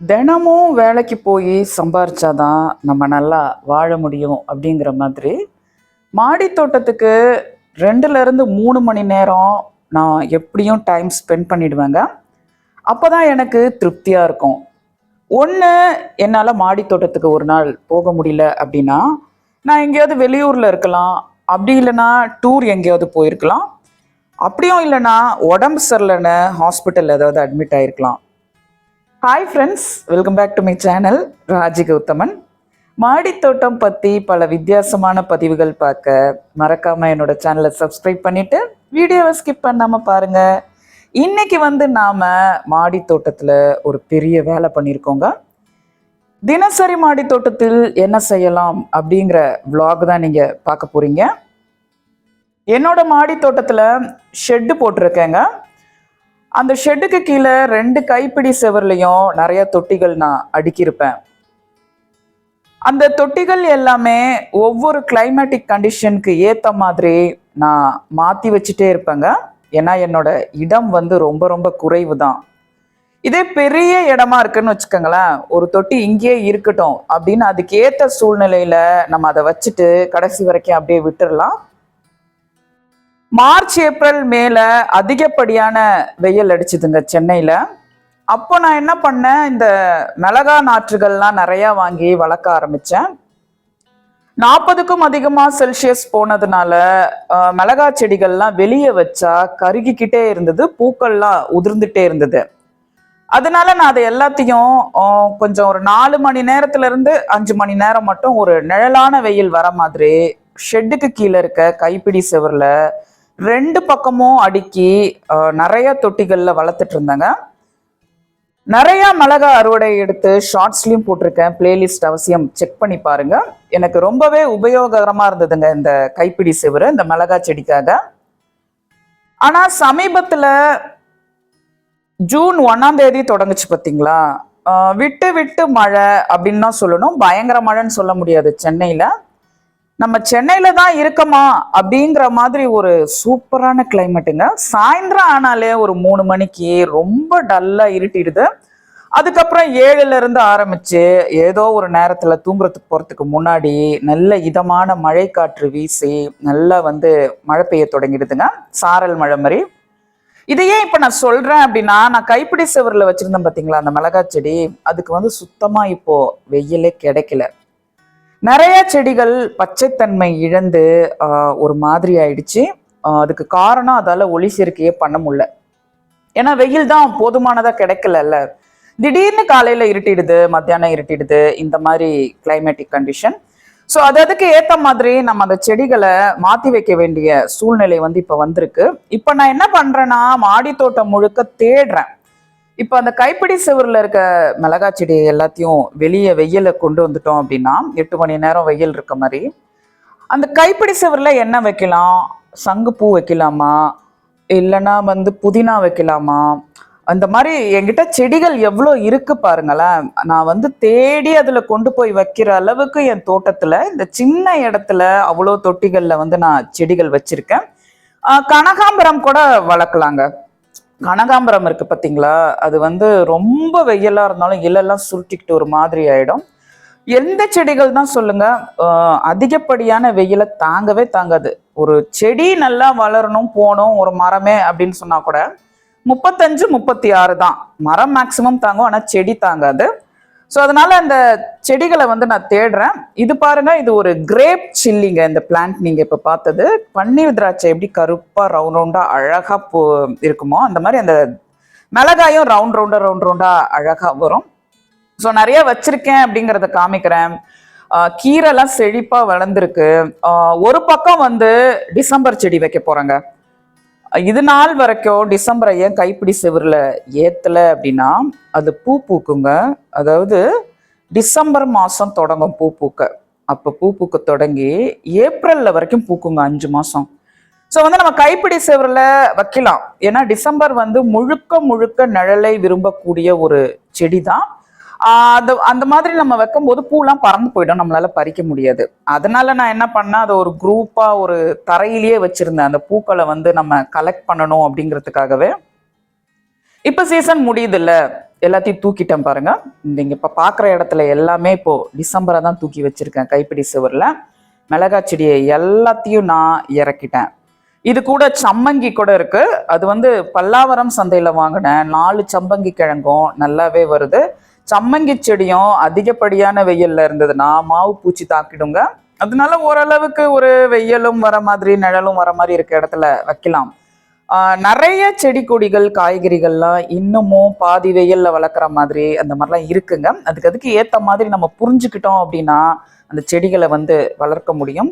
தினமும் வேலைக்கு போய் சம்பாரிச்சாதான் நம்ம நல்லா வாழ முடியும் அப்படிங்கிற மாதிரி மாடி தோட்டத்துக்கு ரெண்டுலேருந்து மூணு மணி நேரம் நான் எப்படியும் டைம் ஸ்பெண்ட் பண்ணிடுவேங்க. அப்போ தான் எனக்கு திருப்தியாக இருக்கும். ஒன்று என்னால் மாடி தோட்டத்துக்கு ஒரு நாள் போக முடியல அப்படின்னா நான் எங்கேயாவது வெளியூரில் இருக்கலாம். அப்படி இல்லைன்னா டூர் எங்கேயாவது போயிருக்கலாம். அப்படியும் இல்லைன்னா உடம்பு சரியில்லைன்னு ஹாஸ்பிட்டல் ஏதாவது admit ஆகிருக்கலாம் hi friends welcome back to my channel Raji Gowthaman மாடித்தோட்டம் பற்றி பல வித்தியாசமான பதிவுகள் பார்க்க மறக்காமல் என்னோட சேனலை சப்ஸ்கிரைப் பண்ணிவிட்டு வீடியோவை ஸ்கிப் பண்ணாமல் பாருங்கள் இன்னைக்கு வந்து நாம் மாடித்தோட்டத்தில் ஒரு பெரிய வேலை பண்ணியிருக்கோங்க தினசரி மாடித்தோட்டத்தில் என்ன செய்யலாம் அப்படிங்கிற விலாக் தான் நீங்கள் பார்க்க போகிறீங்க என்னோட மாடித்தோட்டத்தில் ஷெட்டு போட்டிருக்கேங்க. அந்த ஷெட்டுக்கு கீழே ரெண்டு கைப்பிடி செவர்லையும் நிறைய தொட்டிகள் நான் அடுக்கியிருப்பேன். அந்த தொட்டிகள் எல்லாமே ஒவ்வொரு கிளைமேட்டிக் கண்டிஷனுக்கு ஏற்ற மாதிரி நான் மாற்றி வச்சுட்டே இருப்பேங்க. ஏன்னா என்னோட இடம் வந்து ரொம்ப ரொம்ப குறைவு தான் இதே பெரிய இடமா இருக்குன்னு வச்சுக்கோங்களேன் ஒரு தொட்டி இங்கேயே இருக்கட்டும் அப்படின்னு அதுக்கு ஏற்ற சூழ்நிலையில நம்ம அதை வச்சுட்டு கடைசி வரைக்கும் அப்படியே விட்டுடலாம் மார்ச் ஏப்ரல் மேல அதிகப்படியான வெயில் அடிச்சுதுங்க சென்னையில. அப்போ நான் என்ன பண்ணேன்? இந்த மிளகா நாற்றுகள்லாம் நிறைய வாங்கி வளர்க்க ஆரம்பிச்சேன். நாற்பதுக்கும் அதிகமாக செல்சியஸ் போனதுனால மிளகா செடிகள்லாம் வெளியே வச்சா கருகிக்கிட்டே இருந்தது பூக்கள்லாம் உதிர்ந்துட்டே இருந்தது. அதனால நான் அதை எல்லாத்தையும் கொஞ்சம் ஒரு நாலு மணி நேரத்துல இருந்து அஞ்சு மணி நேரம் மட்டும் ஒரு நிழலான வெயில் வர மாதிரி ஷெட்டுக்கு கீழே இருக்க கைப்பிடி செவரில் ரெண்டு பக்கமும் அடுக்கி நிறைய தொட்டிகளில் வளர்த்துட்டு இருந்தாங்க. நிறைய மிளகா அறுவடை எடுத்து ஷார்ட்ஸ்லையும் போட்டிருக்கேன். பிளேலிஸ்ட் அவசியம் செக் பண்ணி பாருங்க. எனக்கு ரொம்பவே உபயோககரமாக இருந்ததுங்க இந்த கைப்பிடி சிவர் இந்த மிளகா செடிக்காக. ஆனால் சமீபத்தில் ஜூன் ஒன்றாம் தேதி தொடங்குச்சு பார்த்தீங்களா விட்டு விட்டு மழை அப்படின்னு தான் சொல்லணும். பயங்கர மழைன்னு சொல்ல முடியாது சென்னையில். நம்ம சென்னையில தான் இருக்கமா அப்படிங்கிற மாதிரி ஒரு சூப்பரான கிளைமேட்டுங்க சாயந்தரம் ஆனாலே ஒரு மூணு மணிக்கு ரொம்ப டல்லா இருட்டிடுது. அதுக்கப்புறம் ஏழுல இருந்து ஆரம்பிச்சு ஏதோ ஒரு நேரத்துல தூங்குறதுக்கு போறதுக்கு முன்னாடி நல்ல இதமான மழை காற்று வீசி நல்லா வந்து மழை பெய்ய தொடங்கிடுதுங்க. சாரல் மழை மாதிரி. இதையே இப்ப நான் சொல்றேன் அப்படின்னா நான் கைப்பிடி சுவரில் வச்சிருந்தேன் பாத்தீங்களா அந்த மிளகாய் செடி? அதுக்கு வந்து சுத்தமா இப்போ வெயிலே கிடைக்கல. நிறைய செடிகள் பச்சைத்தன்மை இழந்து ஒரு மாதிரி ஆயிடுச்சு. அதுக்கு காரணம் அதால் ஒளி சேர்க்கையே பண்ண முடியல. ஏன்னா வெயில் தான் போதுமானதாக கிடைக்கலல்ல. திடீர்னு காலையில் இருட்டிடுது மத்தியானம் இருட்டிடுது இந்த மாதிரி கிளைமேட்டிக் கண்டிஷன் ஸோ அது அதுக்கு ஏற்ற மாதிரி நம்ம அந்த செடிகளை மாற்றி வைக்க வேண்டிய சூழ்நிலை வந்து இப்போ வந்திருக்கு. இப்போ நான் என்ன பண்ணுறேன்னா மாடி தோட்டம் முழுக்க தேடுறேன். இப்போ அந்த கைப்பிடி சுவரில் இருக்க மிளகா செடி எல்லாத்தையும் வெளியே வெயில கொண்டு வந்துட்டோம் அப்படின்னா எட்டு மணி நேரம் வெயில் இருக்க மாதிரி அந்த கைப்பிடி சுவரில் என்ன வைக்கலாம்? சங்குப்பூ வைக்கலாமா? இல்லைன்னா வந்து புதினா வைக்கலாமா? அந்த மாதிரி என்கிட்ட செடிகள் எவ்வளோ இருக்கு பாருங்களேன். நான் வந்து தேடி அதில் கொண்டு போய் வைக்கிற அளவுக்கு என் தோட்டத்தில் இந்த சின்ன இடத்துல அவ்வளோ தொட்டிகளில் வந்து நான் செடிகள் வச்சுருக்கேன். கனகாம்பரம் கூட வளர்க்கலாங்க. கனகாம்பரம் இருக்கு பார்த்தீங்களா அது வந்து ரொம்ப வெயிலாக இருந்தாலும் இலெல்லாம் சுருட்டிக்கிட்டு ஒரு மாதிரி ஆகிடும் எந்த செடிகள் தான் சொல்லுங்க அதிகப்படியான வெயிலை தாங்கவே தாங்காது. ஒரு செடி நல்லா வளரணும் போகணும் ஒரு மரமே அப்படின்னு சொன்னா கூட முப்பத்தஞ்சு முப்பத்தி ஆறு தான். மரம் மேக்சிமம் தாங்கும் ஆனால் செடி தாங்காது. ஸோ அதனால அந்த செடிகளை வந்து நான் தேடுறேன். இது பாருங்க இது ஒரு கிரேப் சில்லிங்க இந்த பிளான்ட் நீங்க இப்போ பார்த்தது. பன்னீர் திராட்சை எப்படி கருப்பா ரவுண்ட் ரவுண்டா அழகா போ இருக்குமோ அந்த மாதிரி அந்த மிளகாயும் ரவுண்ட் ரவுண்டா ரவுண்ட் ரவுண்டா அழகா வரும். ஸோ நிறைய வச்சிருக்கேன் அப்படிங்கிறத காமிக்கிறேன். ஆஹ் கீரைலாம் செழிப்பாக வளர்ந்துருக்கு. ஒரு பக்கம் வந்து டிசம்பர் செடி வைக்க போகிறேங்க இது நாள் வரைக்கும் டிசம்பரை ஏன் கைப்பிடி செவரில் ஏற்றலை அப்படின்னா அது பூ பூக்குங்க. அதாவது டிசம்பர் மாதம் தொடங்கும் பூ பூக்க. அப்போ பூ பூக்க தொடங்கி ஏப்ரலில் வரைக்கும் பூக்குங்க அஞ்சு மாதம் ஸோ வந்து நம்ம கைப்பிடி செவரில் வைக்கலாம். ஏன்னா டிசம்பர் வந்து முழுக்க முழுக்க நிழலை விரும்பக்கூடிய ஒரு செடி தான் அது அந்த மாதிரி நம்ம வைக்கும்போது பூலாம் பறந்து போயிடும் நம்மளால பறிக்க முடியாது. அதனால நான் என்ன பண்ணேன் அதை ஒரு குரூப்பாக ஒரு தரையிலேயே வச்சிருந்தேன். அந்த பூக்களை வந்து நம்ம கலெக்ட் பண்ணணும் அப்படிங்கிறதுக்காகவே. இப்போ சீசன் முடியுதுல்ல எல்லாத்தையும் தூக்கிட்டேன் பாருங்க. நீங்கள் இப்போ பார்க்குற இடத்துல எல்லாமே இப்போ டிசம்பரை தான் தூக்கி வச்சிருக்கேன் கைப்பிடி சுவரில். மிளகாய் செடியை எல்லாத்தையும் நான் இறக்கிட்டேன். இது கூட சம்மங்கி கூட இருக்கு. அது வந்து பல்லாவரம் சந்தையில் வாங்கினேன். நாலு சம்பங்கி கிழங்கும் நல்லாவே வருது. சம்மங்கி செடியும் அதிகப்படியான வெயில்ல இருந்ததுன்னா மாவு பூச்சி தாக்கிடுங்க. அதனால ஓரளவுக்கு ஒரு வெயிலும் வர மாதிரி நிழலும் வர மாதிரி இருக்க இடத்துல வைக்கலாம். நிறைய செடி கொடிகள் காய்கறிகள்லாம் இன்னமும் பாதி வெயில்ல வளர்க்குற மாதிரி அந்த மாதிரிலாம் இருக்குங்க. அதுக்கு அதுக்கு ஏற்ற மாதிரி நம்ம புரிஞ்சுக்கிட்டோம் அப்படின்னா அந்த செடிகளை வந்து வளர்க்க முடியும்.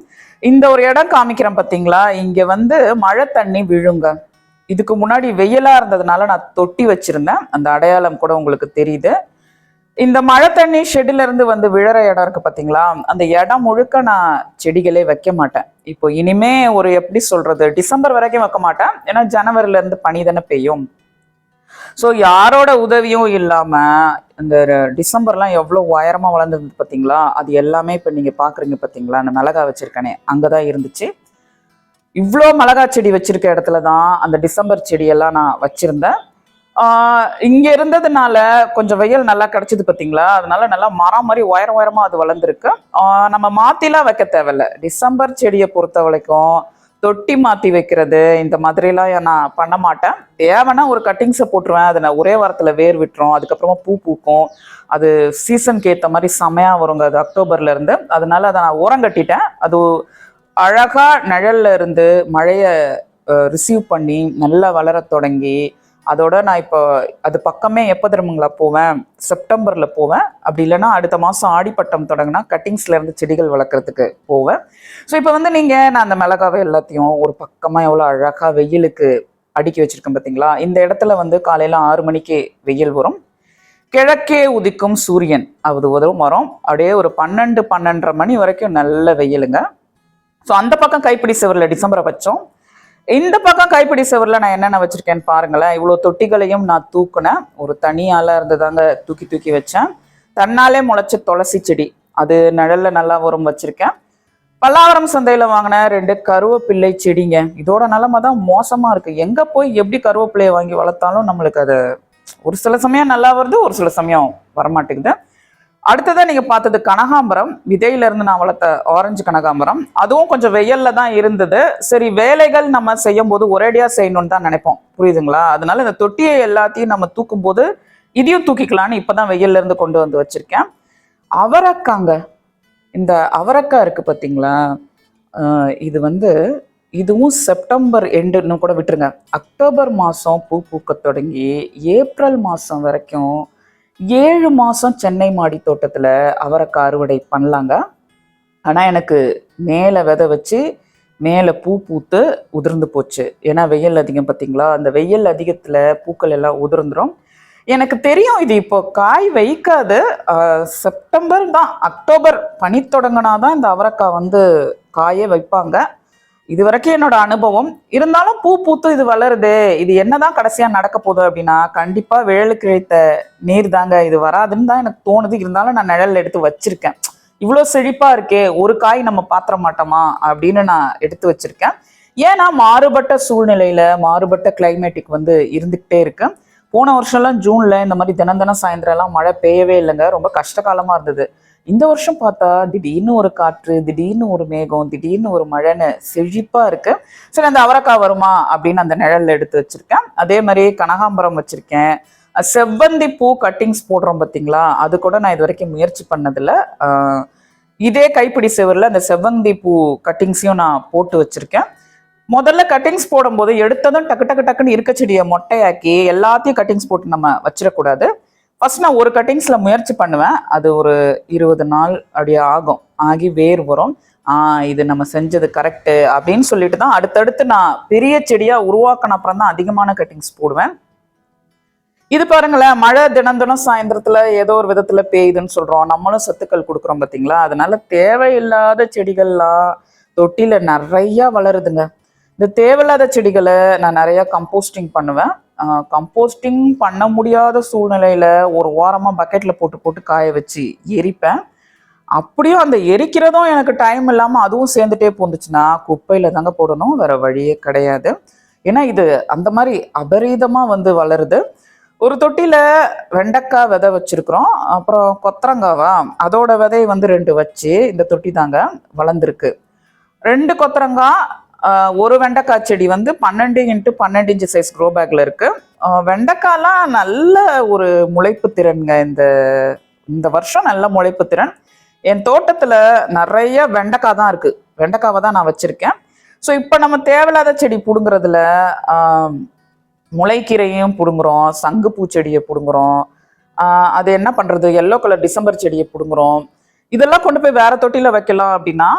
இந்த ஒரு இடம் காமிக்கிறேன் பார்த்தீங்களா? இங்கே வந்து மழை தண்ணி விழுங்க. இதுக்கு முன்னாடி வெயிலாக இருந்ததுனால நான் தொட்டி வச்சிருந்தேன். அந்த அடையாளம் கூட உங்களுக்கு தெரியுது. இந்த மழை தண்ணி ஷெட்ல இருந்து வந்து விழற இடம் இருக்கு பாத்தீங்களா? அந்த இடம் முழுக்க நான் செடிகளே வைக்க மாட்டேன். இப்போ இனிமே ஒரு எப்படி சொல்றது டிசம்பர் வரைக்கும் வைக்க மாட்டேன். ஏன்னா ஜனவரில இருந்து பனி தானே பெய்யும். ஸோ யாரோட உதவியும் இல்லாம இந்த டிசம்பர்லாம் எவ்வளோ உயரமா வளர்ந்தது பார்த்தீங்களா அது எல்லாமே இப்போ நீங்க பாக்குறீங்க பார்த்தீங்களா அந்த மிளகா வச்சிருக்கேனே அங்கதான் இருந்துச்சு. இவ்வளோ மிளகா செடி வச்சிருக்க இடத்துல தான் அந்த டிசம்பர் செடியெல்லாம் நான் வச்சிருந்தேன். இங்க இருந்ததுனால கொஞ்சம் வெயில் நல்லா கிடைச்சது பார்த்தீங்களா அதனால நல்லா மரம் மாதிரி உயரம் உயரமா அது வளர்ந்துருக்கு. நம்ம மாத்திலாம் வைக்க தேவையில்ல. டிசம்பர் செடியை பொறுத்த வரைக்கும் தொட்டி மாத்தி வைக்கிறது இந்த மாதிரிலாம் நான் பண்ண மாட்டேன். தேவைன்னா ஒரு கட்டிங்ஸை போட்டுருவேன். அதை நான் ஒரே வாரத்தில் வேர் விட்டுரும். அதுக்கப்புறமா பூ பூக்கும். அது சீசனுக்கு ஏற்ற மாதிரி செமையாக வருங்க. அது அக்டோபர்லேருந்து அதனால அதை நான் ஓரம் கட்டிட்டேன். அது அழகாக நிழல்ல இருந்து மழையை ரிசீவ் பண்ணி நல்லா வளரத் தொடங்கி அதோட நான் இப்போ அது பக்கமே எப்போ திரும்பங்களா போவேன்? செப்டம்பரில் போவேன். அப்படி இல்லைன்னா அடுத்த மாதம் ஆடிப்பட்டம் தொடங்கினா கட்டிங்ஸ்ல இருந்து செடிகள் வளர்க்குறதுக்கு போவேன். ஸோ இப்போ வந்து நீங்கள் நான் அந்த மிளகாவை எல்லாத்தையும் ஒரு பக்கமாக எவ்வளோ அழகாக வெயிலுக்கு அடுக்கி வச்சுருக்கேன் பார்த்தீங்களா? இந்த இடத்துல வந்து காலையில் ஆறு மணிக்கு வெயில் வரும். கிழக்கே உதிக்கும் சூரியன் அது உதவும் வரும் அப்படியே ஒரு பன்னெண்டு பன்னெண்டரை மணி வரைக்கும் நல்ல வெயிலுங்க. ஸோ அந்த பக்கம் கைப்பிடி செவரில் டிசம்பரை வச்சோம். இந்த பக்கம் கைப்பிடி செவரில் நான் என்னென்ன வச்சுருக்கேன்னு பாருங்களேன். இவ்வளோ தொட்டிகளையும் நான் தூக்குனேன் ஒரு தனி இருந்து தாங்க தூக்கி தூக்கி வச்சேன். தன்னாலே முளைச்ச துளசி செடி. அது நிழலில் நல்லா வரும் வச்சுருக்கேன். பல்லாவரம் சந்தையில் வாங்கின ரெண்டு கருவேப்பிள்ளை செடிங்க. இதோட நிலமை தான் மோசமாக இருக்குது எங்கே போய் எப்படி கருவேப்பிள்ளையை வாங்கி வளர்த்தாலும் நம்மளுக்கு அது ஒரு சில சமயம் நல்லா வருது ஒரு சில சமயம் வரமாட்டேங்குது. அடுத்ததாக நீங்கள் பார்த்தது கனகாம்பரம். விதையிலிருந்து நான் வளர்த்த ஆரஞ்சு கனகாம்பரம். அதுவும் கொஞ்சம் வெயிலில் தான் இருந்தது. சரி வேலைகள் நம்ம செய்யும் போது ஒரேடியாக செய்யணும்னு தான் நினைப்போம். புரியுதுங்களா? அதனால இந்த தொட்டியை எல்லாத்தையும் நம்ம தூக்கும் போது இதையும் தூக்கிக்கலான்னு இப்பதான் வெயில்ல இருந்து கொண்டு வந்து வச்சுருக்கேன். அவரக்காங்க. இந்த அவரக்காய் இருக்குது பார்த்தீங்களா இது வந்து இதுவும் செப்டம்பர் எண்டுன்னு கூட விட்டுருங்க. அக்டோபர் மாதம் பூ பூக்க தொடங்கி ஏப்ரல் மாதம் வரைக்கும் ஏழு மாதம் சென்னை மாடி தோட்டத்தில் அவரைக்காய் அறுவடை பண்ணலாங்க. ஆனால் எனக்கு மேலே விதை வச்சு மேலே பூ பூத்து உதிர்ந்து போச்சு. ஏன்னா வெயில் அதிகம் பார்த்தீங்களா அந்த வெயில் அதிகத்தில் பூக்கள் எல்லாம் உதிர்ந்துடும் எனக்கு தெரியும் இது இப்போ காய் வைக்காது. செப்டம்பர் தான் அக்டோபர் பனி தொடங்கினாதான் இந்த அவரைக்காய் வந்து காயே வைப்பாங்க. இது வரைக்கும் என்னோட அனுபவம். இருந்தாலும் பூ பூத்து இது வளருது. இது என்னதான் கடைசியா நடக்க போகுது அப்படின்னா கண்டிப்பா வேலு கிழித்த நீர் தாங்க இது வராதுன்னு தான் எனக்கு தோணுது. இருந்தாலும் நான் நிழல் எடுத்து வச்சிருக்கேன். இவ்வளோ செழிப்பா இருக்கே ஒரு காய் நம்ம பாத்திர மாட்டோமா? அப்படின்னு நான் எடுத்து வச்சிருக்கேன். ஏன்னா மாறுபட்ட சூழ்நிலையில மாறுபட்ட கிளைமேட்டிக் வந்து இருந்துகிட்டே இருக்கு. போன வருஷம்லாம் ஜூன்ல இந்த மாதிரி தினம் தினம் சாயந்தரம் எல்லாம் மழை பெய்யவே இல்லைங்க. ரொம்ப கஷ்ட காலமா இருந்தது. இந்த வருஷம் பார்த்தா திடீர்னு ஒரு காற்று திடீர்னு ஒரு மேகம் திடீர்னு ஒரு மழைன்னு செழிப்பா இருக்கு. சரி அந்த அவரைக்காய் வருமா அப்படின்னு அந்த நிழல்ல எடுத்து வச்சிருக்கேன். அதே மாதிரி கனகாம்பரம் வச்சிருக்கேன். செவ்வந்தி பூ கட்டிங்ஸ் போடுறோம் பார்த்தீங்களா அது கூட நான் இது வரைக்கும் முயற்சி பண்ணதில்ல. இதே கைப்பிடி செவரில் அந்த செவ்வந்தி பூ கட்டிங்ஸையும் நான் போட்டு வச்சிருக்கேன். முதல்ல கட்டிங்ஸ் போடும்போது எடுத்ததும் டக்கு டக்கு டக்குன்னு இருக்க செடியை மொட்டையாக்கி எல்லாத்தையும் கட்டிங்ஸ் போட்டு நம்ம வச்சிடக்கூடாது. ஃபர்ஸ்ட் நான் ஒரு கட்டிங்ஸில் முயற்சி பண்ணுவேன். அது ஒரு இருபது நாள் அப்படியே ஆகும். ஆகி வேர் வரும். இது நம்ம செஞ்சது கரெக்டு அப்படின்னு சொல்லிட்டு தான் அடுத்தடுத்து நான் பெரிய செடியாக உருவாக்கின அப்புறம் தான் அதிகமான கட்டிங்ஸ் போடுவேன். இது பாருங்களேன் மழை தினம் தினம் சாயந்தரத்தில் ஏதோ ஒரு விதத்தில் பெய்யுதுன்னு சொல்கிறோம் நம்மளும் சத்துக்கள் கொடுக்குறோம் பார்த்தீங்களா அதனால தேவையில்லாத செடிகள்லாம் தொட்டியில் நிறையா வளருதுங்க. இந்த தேவையில்லாத செடிகளை நான் நிறையா கம்போஸ்டிங் பண்ணுவேன். கம்போஸ்டிங் பண்ண முடியாத சூழ்நிலையில் ஒரு ஓரமாக பக்கெட்டில் போட்டு போட்டு காய வச்சு எரிப்பேன். அப்படியும் அந்த எரிக்கிறதும் எனக்கு டைம் இல்லாமல் அதுவும் சேர்ந்துட்டே போந்துச்சுன்னா குப்பையில் தாங்க போடணும் வேற வழியே கிடையாது. ஏன்னா இது அந்த மாதிரி அபரீதமாக வந்து வளருது. ஒரு தொட்டியில் வெண்டைக்காய் விதை வச்சுருக்குறோம் அப்புறம் கொத்தரங்காவா அதோட விதை வந்து ரெண்டு வச்சு இந்த தொட்டி தாங்க வளர்ந்துருக்கு. ரெண்டு கொத்தரங்காய் ஒரு வெண்டைக்காய் செடி வந்து பன்னெண்டு இன்ட்டு பன்னெண்டு இன்ச்சு சைஸ் க்ரோ பேக்ல இருக்கு. வெண்டைக்காய்லாம் நல்ல ஒரு முளைப்பு திறன்ங்க இந்த இந்த வருஷம் நல்ல முளைப்பு திறன். என் தோட்டத்துல நிறைய வெண்டைக்காய் தான் இருக்கு. வெண்டைக்காவை தான் நான் வச்சிருக்கேன். ஸோ இப்போ நம்ம தேவையில்லாத செடி பிடுங்குறதுல முளைக்கீரையும் பிடுங்குறோம் சங்கு செடியை பிடுங்குறோம். அது என்ன பண்ணுறது எல்லோ கலர் டிசம்பர் செடியை பிடுங்குறோம். இதெல்லாம் கொண்டு போய் வேற தொட்டியில் வைக்கலாம் அப்படின்னா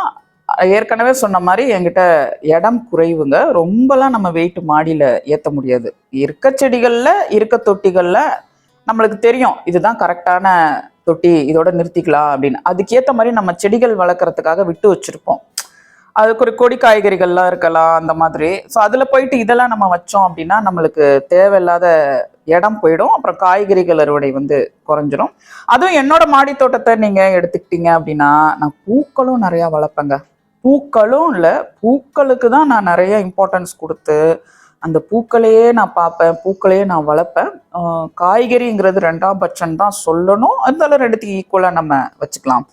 ஏற்கனவே சொன்ன மாதிரி என்கிட்ட இடம் குறைவுங்க. ரொம்பலாம் நம்ம வெயிட் மாடியில் ஏற்ற முடியாது. இருக்க செடிகளில் இருக்க தொட்டிகளில் நம்மளுக்கு தெரியும் இதுதான் கரெக்டான தொட்டி இதோட நிறுத்திக்கலாம் அப்படின்னு. அதுக்கேற்ற மாதிரி நம்ம செடிகள் வளர்க்குறதுக்காக விட்டு வச்சுருப்போம். அதுக்கு ஒரு கொடி காய்கறிகள்லாம் இருக்கலாம் அந்த மாதிரி. ஸோ அதில் போயிட்டு இதெல்லாம் நம்ம வச்சோம் அப்படின்னா நம்மளுக்கு தேவையில்லாத இடம் போயிடும். அப்புறம் காய்கறிகள் அறுவடை வந்து குறைஞ்சிரும். அதுவும் என்னோட மாடி தோட்டத்தை நீங்கள் எடுத்துக்கிட்டீங்க அப்படின்னா நான் பூக்களும் நிறையா வளர்ப்பேங்க. பூக்களும் இல்லை. பூக்களுக்கு தான் நான் நிறைய இம்பார்ட்டன்ஸ் கொடுத்து அந்த பூக்களையே நான் பார்ப்பேன் பூக்களையே நான் வளர்ப்பேன். காய்கறிங்கிறது ரெண்டாம் பட்சம் தான் சொல்லணும். இருந்தாலும் ரெண்டுத்துக்கு ஈக்குவலாக நம்ம வச்சுக்கலாம்.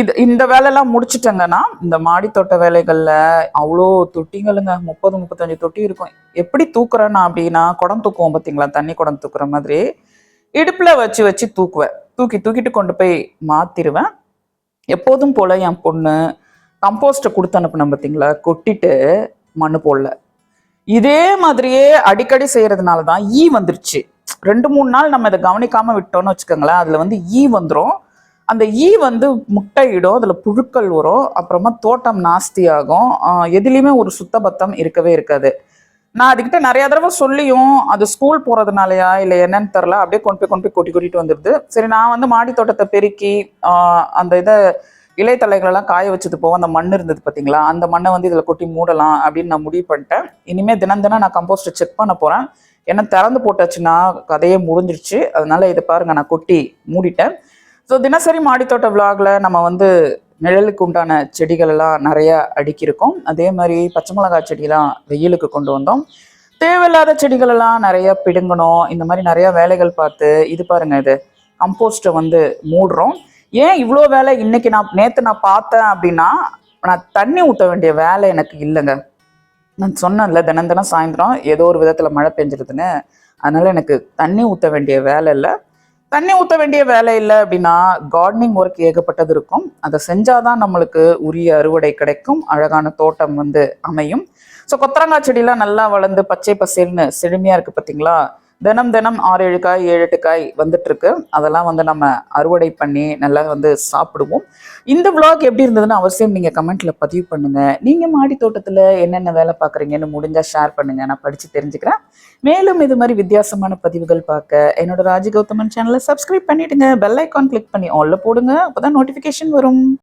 இது இந்த வேலையெல்லாம் முடிச்சுட்டேங்கன்னா இந்த மாடி தோட்ட அவ்வளோ தொட்டிங்களுங்க முப்பது முப்பத்தஞ்சு தொட்டி இருக்கும். எப்படி தூக்குறேன்னா அப்படின்னா குடம் தூக்குவோம் பார்த்தீங்களா? தண்ணி குடம் தூக்குற மாதிரி இடுப்பில் வச்சு வச்சு தூக்குவேன். தூக்கி தூக்கிட்டு கொண்டு போய் மாற்றிடுவேன் எப்போதும் போல என் பொண்ணு கம்போஸ்ட்டை கொடுத்து அனுப்பின பார்த்தீங்களா? கொட்டிட்டு மண் போடல. இதே மாதிரியே அடிக்கடி செய்கிறதுனால தான் ஈ வந்துருச்சு. ரெண்டு மூணு நாள் நம்ம இதை கவனிக்காமல் விட்டோம்னு வச்சுக்கோங்களேன் அதில் வந்து ஈ வந்துடும் அந்த ஈ வந்து முட்டையிடும் அதில் புழுக்கள் வரும் அப்புறமா தோட்டம் நாஸ்தி ஆகும். எதுலேயுமே ஒரு சுத்தபத்தம் இருக்கவே இருக்காது. நான் அதுக்கிட்ட நிறைய தடவை சொல்லியும் அது ஸ்கூல் போறதுனாலயா இல்லை என்னன்னு தெரில அப்படியே கொண்டு போய் கொண்டு போய் கொட்டி கொட்டிட்டு வந்துடுது. சரி நான் வந்து மாடி தோட்டத்தை பெருக்கி அந்த இதை இலைத்தலைகளெல்லாம் காய வச்சது போக அந்த மண் இருந்தது பார்த்தீங்களா? அந்த மண்ணை வந்து இதில் கொட்டி மூடலாம் அப்படின்னு நான் முடிவு பண்ணிட்டேன். இனிமேல் தினம் தினம் நான் கம்போஸ்ட்டை செக் பண்ண போகிறேன் ஏன்னா திறந்து போட்டாச்சுன்னா கதையே முடிஞ்சிருச்சு. அதனால இதை பாருங்க நான் கொட்டி மூடிட்டேன். ஸோ தினசரி மாடித்தோட்ட விலாகில் நம்ம வந்து நிழலுக்கு உண்டான செடிகள் எல்லாம் நிறைய அடுக்கியிருக்கோம். அதே மாதிரி பச்சை மிளகாய் செடியெல்லாம் வெயிலுக்கு கொண்டு வந்தோம். தேவையில்லாத செடிகள் எல்லாம் நிறைய பிடுங்கணும். இந்த மாதிரி நிறைய வேலைகள் பார்த்து இது பாருங்க இது கம்போஸ்ட்டை வந்து மூடுறோம். ஏன் இவ்வளோ வேலை இன்னைக்கு நான் நேற்று நான் பார்த்தேன் அப்படின்னா நான் தண்ணி ஊற்ற வேண்டிய வேலை எனக்கு இல்லைங்க. நான் சொன்னேன்ல தினம் தினம் சாயந்தரம் ஏதோ ஒரு விதத்தில் மழை பெஞ்சிருதுன்னு. அதனால எனக்கு தண்ணி ஊற்ற வேண்டிய வேலை இல்லை. தண்ணி ஊற்ற வேண்டிய வேலை இல்லை அப்படின்னா கார்டனிங் ஒர்க் ஏகப்பட்டது இருக்கும். அதை செஞ்சாதான் நம்மளுக்கு உரிய அறுவடை கிடைக்கும். அழகான தோட்டம் வந்து அமையும். ஸோ கொத்தரங்காய் செடியெலாம் நல்லா வளர்ந்து பச்சை பசேல்னு செழுமையாக இருக்குது பார்த்தீங்களா தினம் தினம் ஆறு ஏழு காய் ஏழு எட்டு காய் வந்துட்டு இருக்கு அதெல்லாம் வந்து நம்ம அறுவடை பண்ணி நல்லா வந்து சாப்பிடுவோம். இந்த விளாக் எப்படி இருந்ததுன்னு அவசியம் நீங்க கமெண்ட்ல பதிவு பண்ணுங்க. நீங்க மாடி தோட்டத்துல என்னென்ன வேலை பார்க்குறீங்கன்னு முடிஞ்சா ஷேர் பண்ணுங்க. நான் படிச்சு தெரிஞ்சுக்கிறேன். மேலும் இது மாதிரி வித்தியாசமான பதிவுகள் பார்க்க என்னோட ராஜி கௌதமன் சேனலை சப்ஸ்கிரைப் பண்ணிடுங்க. பெல் ஐக்கான் கிளிக் பண்ணி ஆல்ல போடுங்க. அப்பதான் நோட்டிஃபிகேஷன் வரும்.